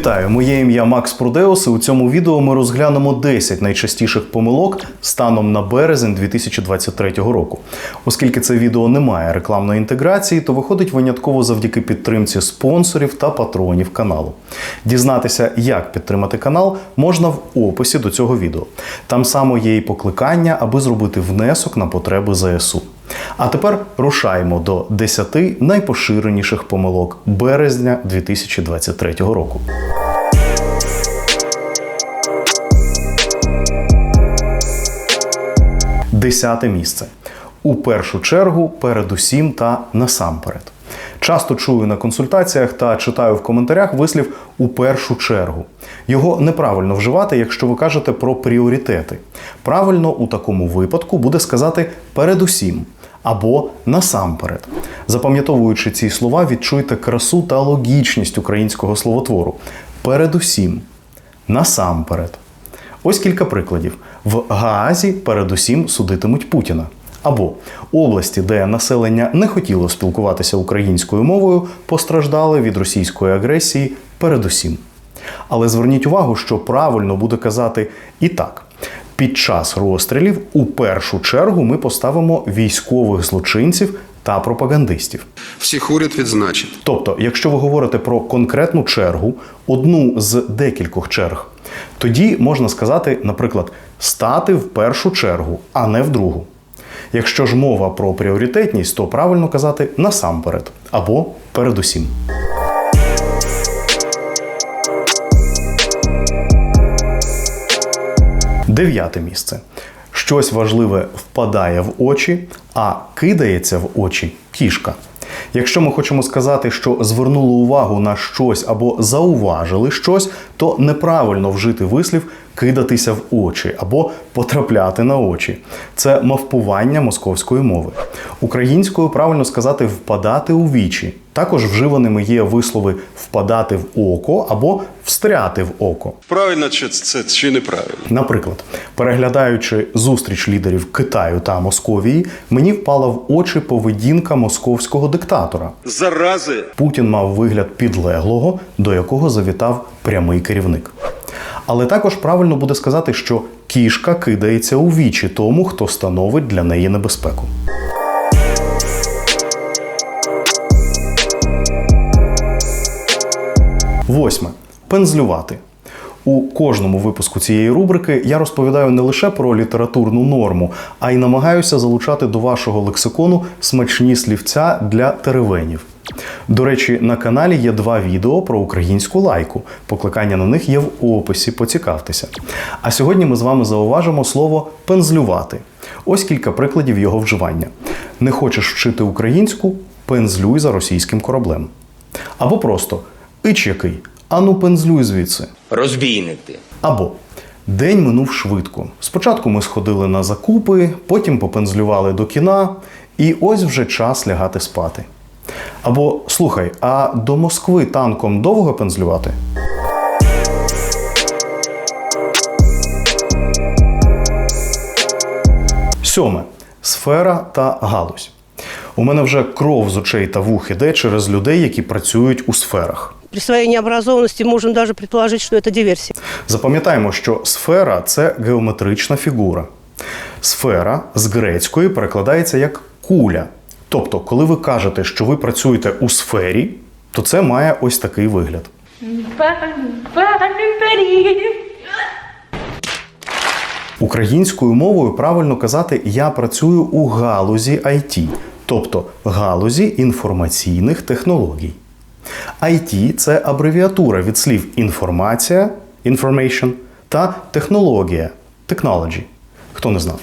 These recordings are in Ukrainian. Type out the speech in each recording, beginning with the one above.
Вітаю, моє ім'я Макс Прудеус. і У цьому відео ми розглянемо 10 найчастіших помилок станом на березень 2023 року. Оскільки це відео не має рекламної інтеграції, то виходить винятково завдяки підтримці спонсорів та патронів каналу. Дізнатися, як підтримати канал, можна в описі до цього відео. Там само є і покликання, аби зробити внесок на потреби ЗСУ. А тепер рушаємо до 10 найпоширеніших помилок березня 2023 року. Десяте місце. У першу чергу, передусім та насамперед. Часто чую на консультаціях та читаю в коментарях вислів у першу чергу. Його неправильно вживати, якщо ви кажете про пріоритети. Правильно у такому випадку буде сказати передусім або насамперед. Запам'ятовуючи ці слова, відчуйте красу та логічність українського словотвору. Передусім, насамперед. Ось кілька прикладів. В Гаазі передусім судитимуть Путіна. Або області, де населення не хотіло спілкуватися українською мовою, постраждали від російської агресії передусім. Але зверніть увагу, що правильно буде казати і так: під час розстрілів у першу чергу ми поставимо військових злочинців та пропагандистів. Всіх уряд відзначить. Тобто, якщо ви говорите про конкретну чергу, одну з декількох черг, тоді можна сказати, наприклад, стати в першу чергу, а не в другу. Якщо ж мова про пріоритетність, то правильно казати насамперед або передусім. Дев'яте місце. Щось важливе впадає в очі, а кидається в очі кішка. Якщо ми хочемо сказати, що звернули увагу на щось або зауважили щось, то неправильно вжити вислів кидатися в очі або потрапляти на очі. Це мавпування московської мови. Українською правильно сказати впадати у вічі. Також вживаними є вислови впадати в око або встряти в око. Правильно чи це чи неправильно? Наприклад, переглядаючи зустріч лідерів Китаю та Московії, мені впала в очі поведінка московського диктатора. Зарази. Путін мав вигляд підлеглого, до якого завітав прямий керівник. Але також правильно буде сказати, що кішка кидається у вічі тому, хто становить для неї небезпеку. Восьме. Пензлювати. У кожному випуску цієї рубрики я розповідаю не лише про літературну норму, а й намагаюся залучати до вашого лексикону смачні слівця для теревенів. До речі, на каналі є два відео про українську лайку. Покликання на них є в описі, поцікавтеся. А сьогодні ми з вами зауважимо слово пензлювати. Ось кілька прикладів його вживання. Не хочеш вчити українську пензлюй за російським кораблем. Або просто Ич який, ану пензлюй звідси. Розбійники. Або День минув швидко. Спочатку ми сходили на закупи, потім попензлювали до кіна, і ось вже час лягати спати. Або слухай, а до Москви танком довго пензлювати? Сьоме. Сфера та галузь. У мене вже кров з очей та вух іде через людей, які працюють у сферах. При своей необразованности можем даже предположить, что это диверсия. Запам'ятаємо, що сфера це геометрична фігура. Сфера з грецької перекладається як куля. Тобто, коли ви кажете, що ви працюєте у сфері, то це має ось такий вигляд. Українською мовою правильно казати Я працюю у галузі IT, тобто галузі інформаційних технологій. IT – це абревіатура від слів інформація information та технологія technology. Хто не знав?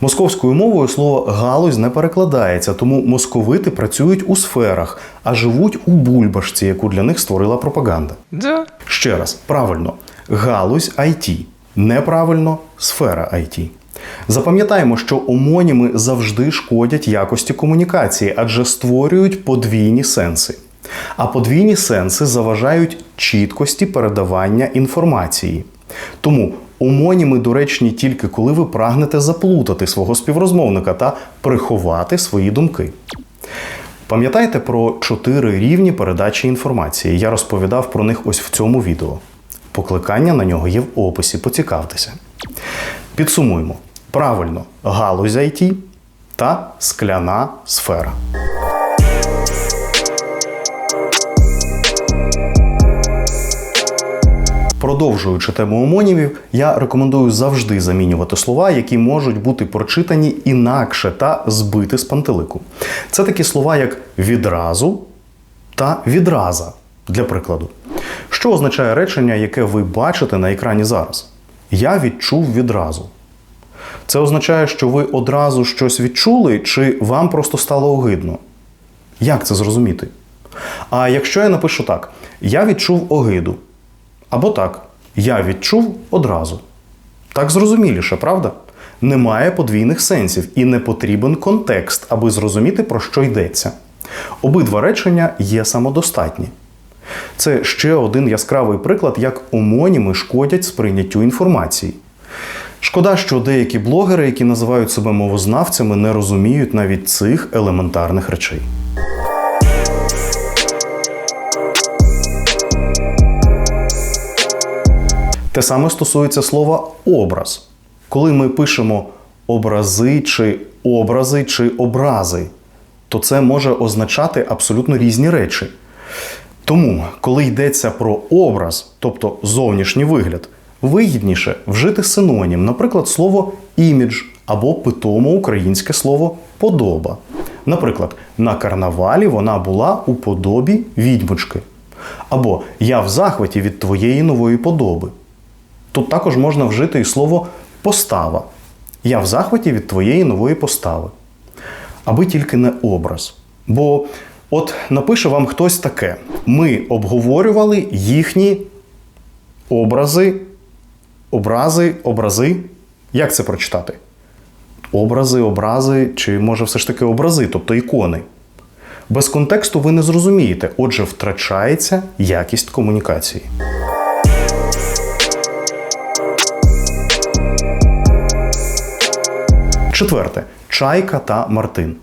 Московською мовою слово галузь не перекладається, тому московити працюють у сферах, а живуть у бульбашці, яку для них створила пропаганда. Да. Ще раз, правильно, галузь IT. Неправильно сфера IT. Запам'ятаємо, що омоніми завжди шкодять якості комунікації, адже створюють подвійні сенси. А подвійні сенси заважають чіткості передавання інформації. Тому омоніми доречні тільки коли ви прагнете заплутати свого співрозмовника та приховати свої думки. Пам'ятаєте про чотири рівні передачі інформації? Я розповідав про них ось в цьому відео. Покликання на нього є в описі, поцікавтеся. Підсумуємо: правильно, галузь IT та скляна сфера. Продовжуючи тему омонімів, я рекомендую завжди замінювати слова, які можуть бути прочитані інакше та збити з пантелику. Це такі слова, як відразу та відраза, для прикладу. Що означає речення, яке ви бачите на екрані зараз? Я відчув відразу. Це означає, що ви одразу щось відчули, чи вам просто стало огидно? Як це зрозуміти? А якщо я напишу так: я відчув огиду. Або так, я відчув одразу. Так зрозуміліше, правда? Немає подвійних сенсів і не потрібен контекст, аби зрозуміти, про що йдеться. Обидва речення є самодостатні. Це ще один яскравий приклад, як омоніми шкодять сприйняттю інформації. Шкода, що деякі блогери, які називають себе мовознавцями, не розуміють навіть цих елементарних речей. Те саме стосується слова образ. Коли ми пишемо образи чи образи чи образи, то це може означати абсолютно різні речі. Тому, коли йдеться про образ, тобто зовнішній вигляд, вигідніше вжити синонім, наприклад, слово імідж або питомо українське слово подоба. Наприклад, на карнавалі вона була у подобі відьмочки. Або я в захваті від твоєї нової подоби. Тут також можна вжити і слово постава. Я в захваті від твоєї нової постави. Аби тільки не образ. Бо от напише вам хтось таке: ми обговорювали їхні образи, образи, образи. Як це прочитати? Образи, образи, чи може все ж таки образи, тобто ікони. Без контексту ви не зрозумієте, отже, втрачається якість комунікації. Четверте чайка та мартин.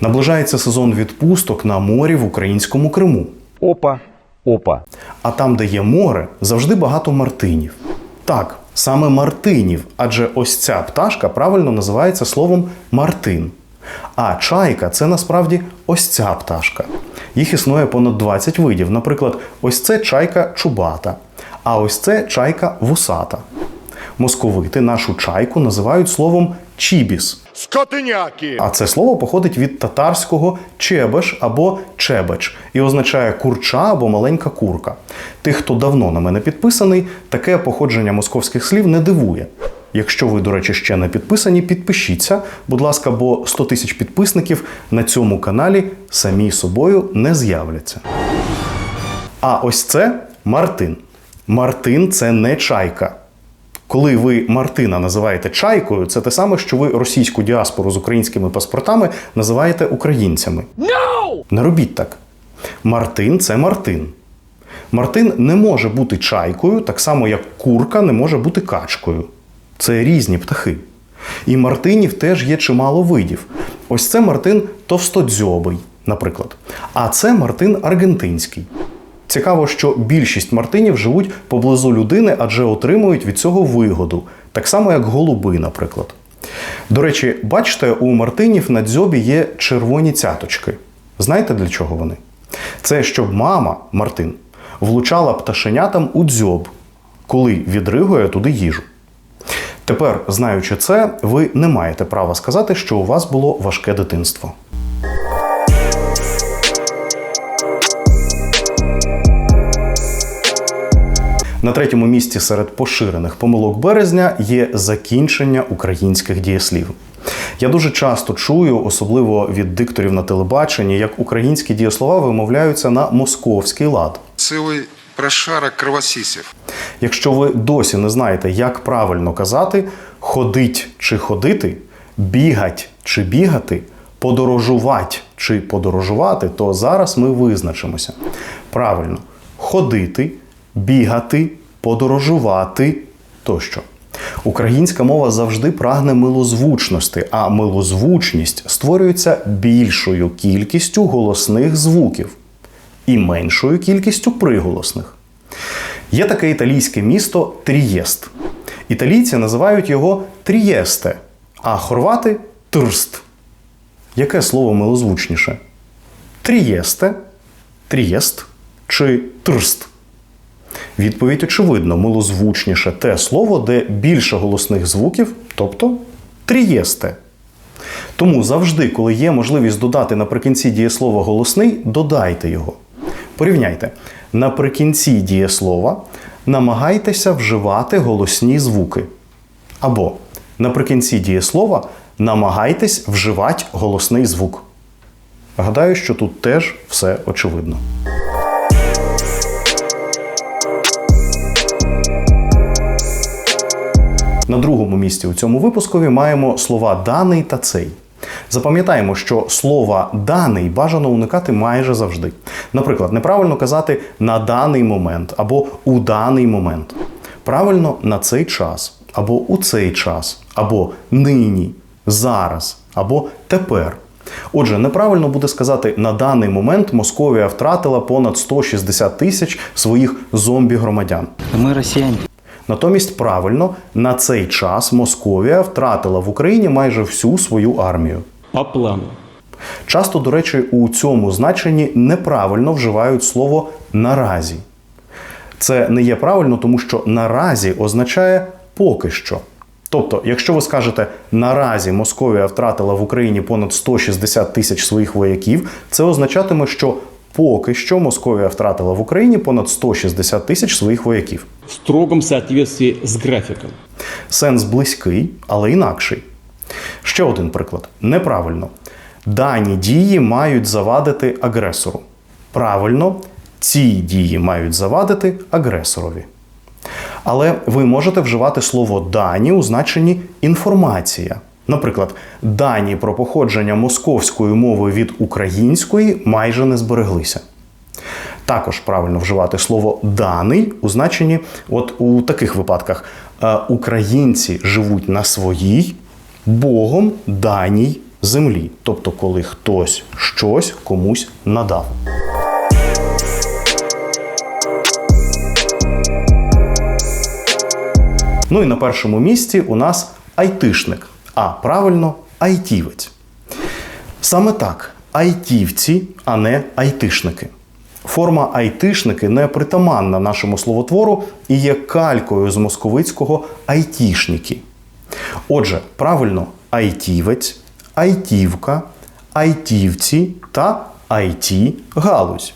Наближається сезон відпусток на морі в українському Криму. Опа, опа. А там, де є море, завжди багато мартинів. Так, саме мартинів, адже ось ця пташка правильно називається словом мартин. А чайка це насправді ось ця пташка. Їх існує понад 20 видів. Наприклад, ось це чайка чубата, а ось це чайка вусата. Московити нашу чайку називають словом чібіс. Скотиняки! А це слово походить від татарського чебеш або чебеч і означає курча або маленька курка. Тих, хто давно на мене підписаний, таке походження московських слів не дивує. Якщо ви, до речі, ще не підписані, підпишіться, будь ласка, бо 100 тисяч підписників на цьому каналі самі собою не з'являться. А ось це Мартин. Мартин це не чайка. Коли ви Мартина називаєте чайкою, це те саме, що ви російську діаспору з українськими паспортами називаєте українцями. No! Не робіть так. Мартин це Мартин. Мартин не може бути чайкою, так само як курка не може бути качкою. Це різні птахи. І мартинів теж є чимало видів. Ось це мартин товстодзьобий, наприклад. А це мартин аргентинський. Цікаво, що більшість мартинів живуть поблизу людини, адже отримують від цього вигоду, так само як голуби, наприклад. До речі, бачите, у мартинів на дзьобі є червоні цяточки. Знаєте для чого вони? Це щоб мама, Мартин, влучала пташенятам у дзьоб, коли відригує туди їжу. Тепер, знаючи це, ви не маєте права сказати, що у вас було важке дитинство. На третьому місці серед поширених помилок березня є закінчення українських дієслів. Я дуже часто чую, особливо від дикторів на телебаченні, як українські дієслова вимовляються на московський лад. Цілий прошарок кровосісів. Якщо ви досі не знаєте, як правильно казати ходить чи ходити, бігать чи бігати, подорожувать чи подорожувати, то зараз ми визначимося. Правильно, ходити, бігати, подорожувати тощо. Українська мова завжди прагне милозвучності, а милозвучність створюється більшою кількістю голосних звуків і меншою кількістю приголосних. Є таке італійське місто Трієст. Італійці називають його Трієсте, а хорвати Трст. Яке слово милозвучніше? Трієсте, Трієст чи Трст? Відповідь очевидно, милозвучніше те слово, де більше голосних звуків, тобто трієсте. Тому завжди, коли є можливість додати наприкінці дієслова голосний, додайте його. Порівняйте. Наприкінці дієслова намагайтеся вживати голосні звуки. Або наприкінці дієслова намагайтесь вживати голосний звук. Гадаю, що тут теж все очевидно. Другому місці у цьому випускові маємо слова даний та цей. Запам'ятаємо, що слова даний бажано уникати майже завжди. Наприклад, неправильно казати на даний момент або у даний момент. Правильно на цей час, або у цей час, або нині, зараз, або тепер. Отже, неправильно буде сказати, на даний момент Московія втратила понад 160 тисяч своїх зомбі-громадян. Мы россияне. Натомість правильно на цей час Московія втратила в Україні майже всю свою армію. По плану. Часто, до речі, у цьому значенні неправильно вживають слово наразі. Це не є правильно, тому що наразі означає поки що. Тобто, якщо ви скажете наразі Московія втратила в Україні понад 160 тисяч своїх вояків, це означатиме, що поки що Московія втратила в Україні понад 160 тисяч своїх вояків. В строгом соответствии с графиком. Сенс близький, але інакший. Ще один приклад. Неправильно. Дані дії мають завадити агресору. Правильно, ці дії мають завадити агресорові. Але ви можете вживати слово дані у значенні інформація. Наприклад, дані про походження московської мови від української майже не збереглися. Також правильно вживати слово даний у значенні, от у таких випадках е, українці живуть на своїй Богом даній землі, тобто коли хтось щось комусь надав. Ну і на першому місці у нас айтишник, а правильно айтівець. Саме так, айтівці, а не айтишники. Форма айтишники не притаманна нашому словотвору і є калькою з московицького айтішники. Отже, правильно айтівець, айтівка, айтівці та айті галузь.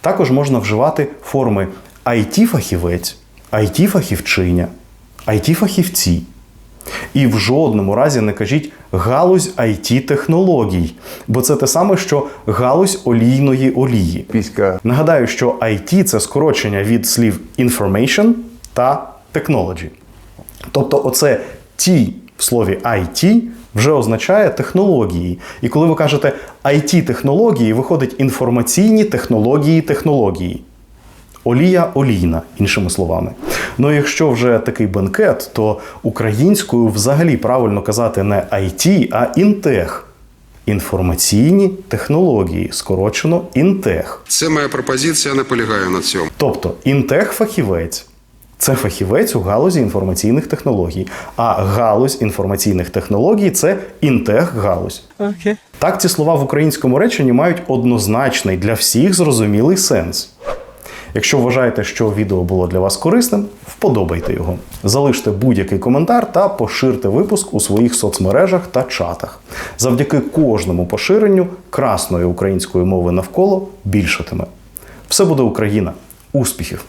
Також можна вживати форми IT-фахівець, IT-фахівчиня, IT-фахівці. І в жодному разі не кажіть галузь it технологій, бо це те саме, що галузь олійної олії. Писька. Нагадаю, що IT – це скорочення від слів information та technology. Тобто, оце ті в слові IT вже означає технології. І коли ви кажете it технології, виходить інформаційні технології технології. Олія олійна, іншими словами. Ну, якщо вже такий бенкет, то українською взагалі правильно казати не IT, а інтех. Інформаційні технології, скорочено інтех. Це моя пропозиція, наполягаю на цьому. Тобто інтех-фахівець це фахівець у галузі інформаційних технологій, а галузь інформаційних технологій це інтех-галузь. Окей. Так ці слова в українському реченні мають однозначний для всіх зрозумілий сенс. Якщо вважаєте, що відео було для вас корисним, вподобайте його. Залиште будь-який коментар та поширте випуск у своїх соцмережах та чатах. Завдяки кожному поширенню красної української мови навколо більшатиме. Все буде Україна! Успіхів!